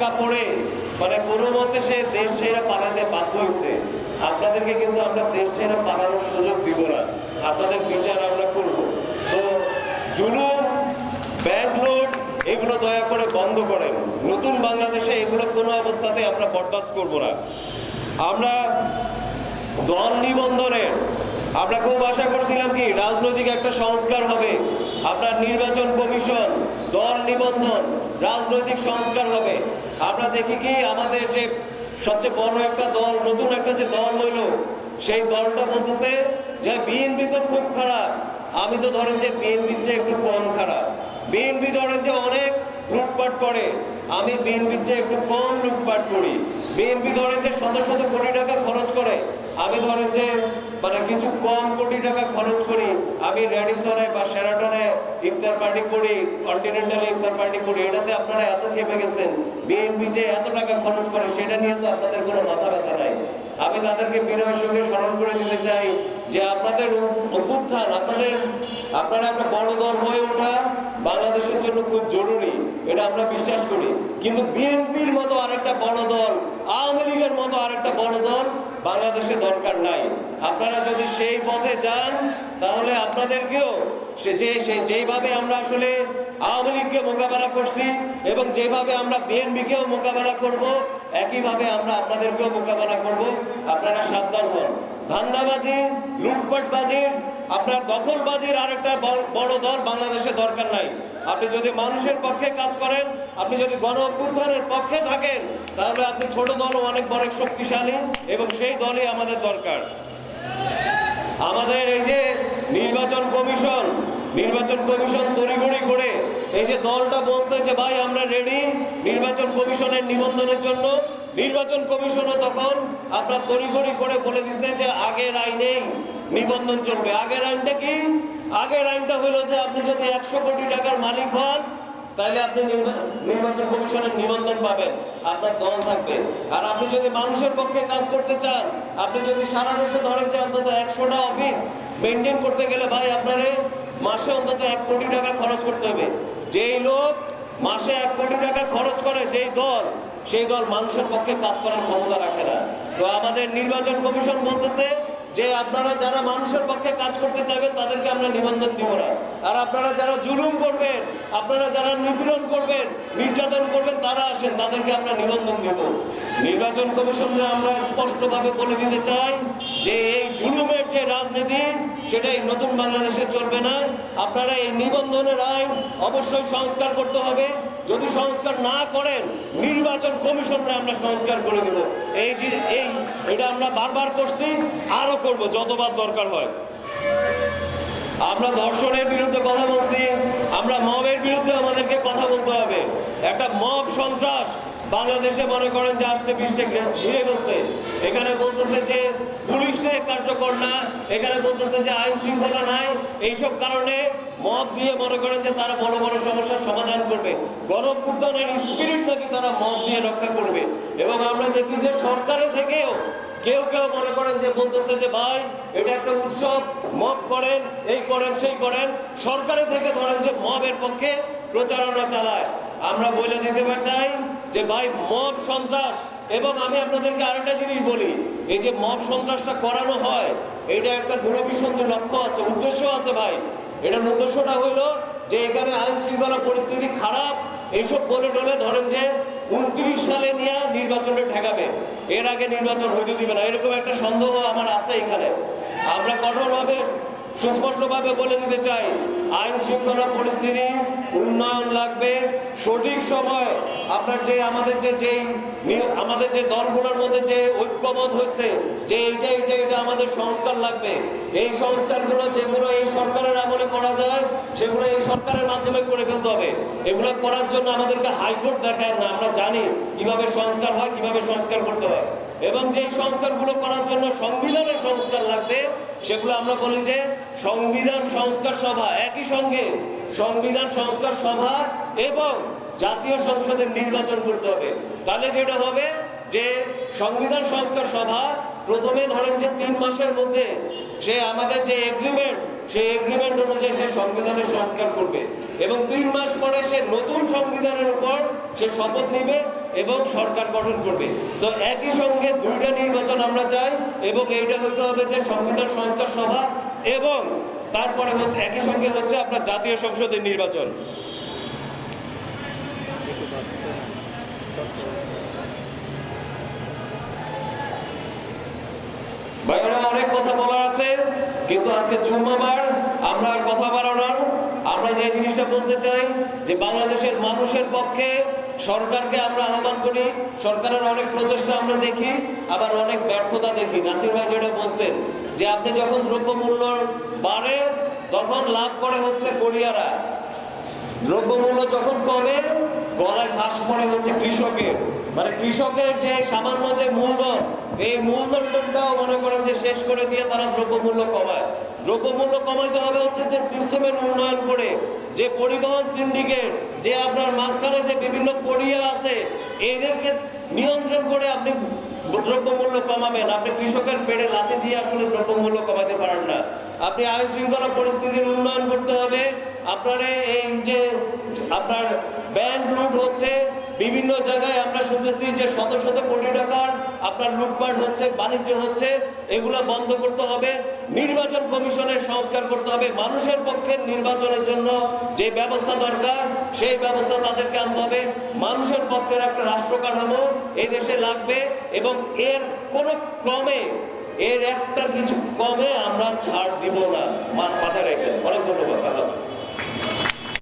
কাপড়ে মানে কোনো মতে সে দেশ ছেড়ে পালাতে বাধ্য হয়েছে। আপনাদেরকে কিন্তু আমরা দেশ ছেড়ে পালানোর সুযোগ দিব না। আপনাদের বিচার আমরা করব। তো জুলুম ব্যাংক লুট এগুলো দয়া করে বন্ধ করেন। নতুন বাংলাদেশে এগুলো কোনো অবস্থাতে আমরা বরদাস্ত করব না। আমরা দল নিবন্ধনের, আমরা খুব আশা করছিলাম কি রাজনৈতিক একটা সংস্কার হবে। আপনার নির্বাচন কমিশন, দল নিবন্ধন, রাজনৈতিক সংস্কার হবে। আমরা দেখি কি আমাদের যে সবচেয়ে বড় একটা দল, নতুন একটা যে দল হইল, সেই দলটা বলতেছে যে বিএনপি তো খুব খারাপ। আমি তো ধরেন যে বিএনপির চেয়ে একটু কম খারাপ। বিএনপি ধরেন যে অনেক লুটপাট করে আমি বিএনপির চেয়ে একটু কম লুটপাট করি। বিএনপি ধরেন যে শত শত কোটি টাকা খরচ করে। আমি ধরেন যে মানে কিছু কম কোটি টাকা খরচ করি। আমি রেডিসনে বা সেরাটনে ইফতার পার্টি করি কন্টিনেন্টালে ইফতার পার্টি করি। এটাতে আপনারা এত খেপে গেছেন। বিএনপি যে এত টাকা খরচ করে, সেটা নিয়ে তো আপনাদের কোনো মাথা ব্যথা নাই। আমি তাদেরকে বিনয়ের সঙ্গে স্মরণ করে দিতে চাই যে আপনাদের অভ্যুত্থান, আপনাদের, আপনারা একটা বড় দল হয়ে ওঠা বাংলাদেশের জন্য খুব জরুরি, এটা আমরা বিশ্বাস করি। কিন্তু বিএনপির মতো আরেকটা বড় দল, আওয়ামী লীগের মতো আরেকটা বড় দল বাংলাদেশে দরকার নাই। আপনারা যদি সেই পথে যান, তাহলে আপনাদেরকেও সে যে, সে যেইভাবে আমরা আসলে আওয়ামী লীগকে মোকাবেলা করছি এবং যেভাবে আমরা বিএনপিকেও মোকাবেলা করব, একইভাবে আমরা আপনাদেরকেও মোকাবেলা করব। আপনারা সাবধান হন। ধান্দাবাজি, লুটপাটবাজির, আপনার দখলবাজির আরেকটা বড় দল বাংলাদেশে দরকার নাই। আপনি যদি মানুষের পক্ষে কাজ করেন, আপনি যদি গণ অভ্যুত্থানের পক্ষে থাকেন, তাহলে আপনি ছোট দলও অনেক অনেক শক্তিশালী এবং সেই দলই আমাদের দরকার। আমাদের এই যে নির্বাচন কমিশন নির্বাচন কমিশন তড়িঘড়ি করে এই যে দলটা বলছে যে, ভাই, আমরা রেডি নির্বাচন কমিশনের নিবন্ধনের জন্য। নির্বাচন কমিশনও তখন আপনার তড়িঘড়ি করে বলে দিচ্ছে যে, আগের আইনেই নিবন্ধন চলবে। আগের আইনটা কি? আগের আইনটা হলো যে আপনি যদি একশো কোটি টাকার মালিক হন তাহলে আপনি নির্বা- নির্বাচন কমিশনের নিবন্ধন পাবেন। আপনার দল থাকবে। আর আপনি যদি মানুষের পক্ষে কাজ করতে চান, আপনি যদি সারা দেশে ধরেন যে অন্তত একশোটা অফিস মেনটেন করতে গেলে ভাই আপনারে মাসে অন্তত এক কোটি টাকা খরচ করতে হবে। যেই লোক মাসে এক কোটি টাকা খরচ করে যেই দল, সেই দল মানুষের পক্ষে কাজ করার ক্ষমতা রাখে না। তো আমাদের নির্বাচন কমিশন বলতেছে যে আপনারা যারা মানুষের পক্ষে কাজ করতে চাইবেন, তাদেরকে আমরা নিবন্ধন দিব না। আর আপনারা যারা জুলুম করবেন, আপনারা যারা নিপীড়ন করবেন, নির্যাতন করবেন, তারা আসেন, তাদেরকে আমরা নিবন্ধন দেব। নির্বাচন কমিশনে আমরা স্পষ্টভাবে বলে দিতে চাই যে এই জুলুমের যে রাজনীতি, সেটাই নতুন বাংলাদেশে চলবে না। আপনারা এই নিবন্ধনের আইন অবশ্যই সংস্কার করতে হবে। যদি সংস্কার না করেন, নির্বাচন কমিশনরা আমরা সংস্কার করে দেব। এই যে, এই, এটা আমরা বারবার করছি আরও করব যতবার দরকার হয়। আমরা ধর্ষণের বিরুদ্ধে কথা বলছি, আমরা মবের বিরুদ্ধে আমাদেরকে কথা বলতে হবে। একটা মব সন্ত্রাস বাংলাদেশে মনে করেন যে আসতে বিশটে ঘিরে বসছে এখানে বলতেছে যে পুলিশে কার্যকর না। এখানে বলতেছে যে আইন শৃঙ্খলা নাই। এইসব কারণে মব দিয়ে মনে করেন যে তারা বড় বড় সমস্যার সমাধান করবে। গণপুত্থানের স্পিরিট নাকি তারা মব দিয়ে রক্ষা করবে। এবং আমরা দেখি যে সরকারে থেকেও কেউ কেউ মনে করেন যে বলতেছে যে, ভাই, এটা একটা উৎসব। মব করেন, এই করেন, সেই করেন। সরকারে থেকে ধরেন যে মবের পক্ষে প্রচারণা চালায়। আমরা বলে দিতে চাই যে, ভাই মব সন্ত্রাস এবং আমি আপনাদেরকে আরেকটা জিনিস বলি, এই যে মব সন্ত্রাসটা করানো হয়, এটা একটা দূরভিসন্ধি লক্ষ্য আছে, উদ্দেশ্য আছে ভাই। এটার উদ্দেশ্যটা হইল যে এখানে আইন শৃঙ্খলা পরিস্থিতি খারাপ, এইসব বলে টলে ধরেন যে উনত্রিশ সালে নিয়ে নির্বাচনটা ঠেকাবে। এর আগে নির্বাচন হইতে দিবে না। এরকম একটা সন্দেহ আমার আছে এখানে। আমরা কঠোরভাবে সুস্পষ্টভাবে বলে দিতে চাই আইন শৃঙ্খলা পরিস্থিতি, উন্নয়ন লাগবে। সঠিক সময় আপনার যে, আমাদের যে, যেই আমাদের যে দলগুলোর মধ্যে যে ঐক্যমত হয়েছে, যে এইটা এইটা এটা আমাদের সংস্কার লাগবে। এই সংস্কারগুলো যেগুলো এই সরকারের আমলে করা যায়, সেগুলো এই সরকারের মাধ্যমে করে ফেলতে হবে। এগুলো করার জন্য আমাদেরকে হাইকোর্ট দেখায় না, আমরা জানি কীভাবে সংস্কার হয়, কীভাবে সংস্কার করতে হয়। এবং যেই সংস্কারগুলো করার জন্য সংবিধানের সংস্কার লাগবে, সেগুলো আমরা বলি যে সংবিধান সংস্কার সভা, একই সঙ্গে সংবিধান সংস্কার সভা এবং জাতীয় সংসদের নির্বাচন করতে হবে। তাহলে যেটা হবে যে সংবিধান সংস্কার সভা প্রথমে ধরেন যে তিন মাসের মধ্যে সে আমাদের যে এগ্রিমেন্ট সেই এগ্রিমেন্ট অনুযায়ী সে সংবিধানের সংস্কার করবে এবং তিন মাস পরে সে নতুন সংবিধানের উপর সে শপথ নেবে এবং সরকার গঠন করবে। তো একই সঙ্গে দুইটা নির্বাচন আমরা চাই এবং এইটা হইতে হবে যে সংবিধান সংস্কার সভা এবং তারপরে হচ্ছে, একই সঙ্গে হচ্ছে আপনার জাতীয় সংসদের নির্বাচন। ভাইয়েরা, অনেক কথা বলার আছে, কিন্তু আজকে জুম্মাবার, আমরা আর কথা বাড়ানোর। আমরা যে জিনিসটা বলতে চাই, যে বাংলাদেশের মানুষের পক্ষে সরকারকে আমরা আহ্বান করি, সরকারের অনেক প্রচেষ্টা আমরা দেখি, আবার অনেক ব্যর্থতা দেখি। নাসির ভাই যেটা বলছেন যে আপনি যখন দ্রব্যমূল্য বাড়ে, তখন লাভ করে হচ্ছে ফরিয়ারা দ্রব্যমূল্য যখন কমে, গলায় ফাঁস পড়ে হচ্ছে কৃষকের। মানে কৃষকের যে সামান্য যে মূলধন, এই মূলধনটাও মনে করেন যে শেষ করে দিয়ে তারা দ্রব্যমূল্য কমায়। দ্রব্যমূল্য কমাইতে হবে হচ্ছে যে সিস্টেমের উন্নয়ন করে, যে পরিবহন সিন্ডিকেট যে আপনার মাঝখানে যে বিভিন্ন ফড়িয়া আছে এদেরকে নিয়ন্ত্রণ করে আপনি দ্রব্যমূল্য কমাবেন। আপনি কৃষকের পেড়ে লাথি দিয়ে আসলে দ্রব্যমূল্য কমাতে পারেন না। আপনি আইন শৃঙ্খলা পরিস্থিতির উন্নয়ন করতে হবে। আপনার এই যে, আপনার ব্যাংক লুট হচ্ছে, বিভিন্ন জায়গায় আমরা শুনতেছি যে শত শত কোটি টাকার আপনার লুটপাট হচ্ছে, বাণিজ্য হচ্ছে, এগুলো বন্ধ করতে হবে, নির্বাচন কমিশনের সংস্কার করতে হবে, মানুষের পক্ষে নির্বাচনের জন্য যে ব্যবস্থা দরকার, সেই ব্যবস্থা তাদেরকে আনতে হবে, মানুষের পক্ষের একটা রাষ্ট্র কাঠামো এই দেশে লাগবে এবং এর কোনো ক্রমে, এর একটা কিছু কমে আমরা ছাড় দিব না মাথায় রেখে অনেক ধন্যবাদ, আল্লাহ।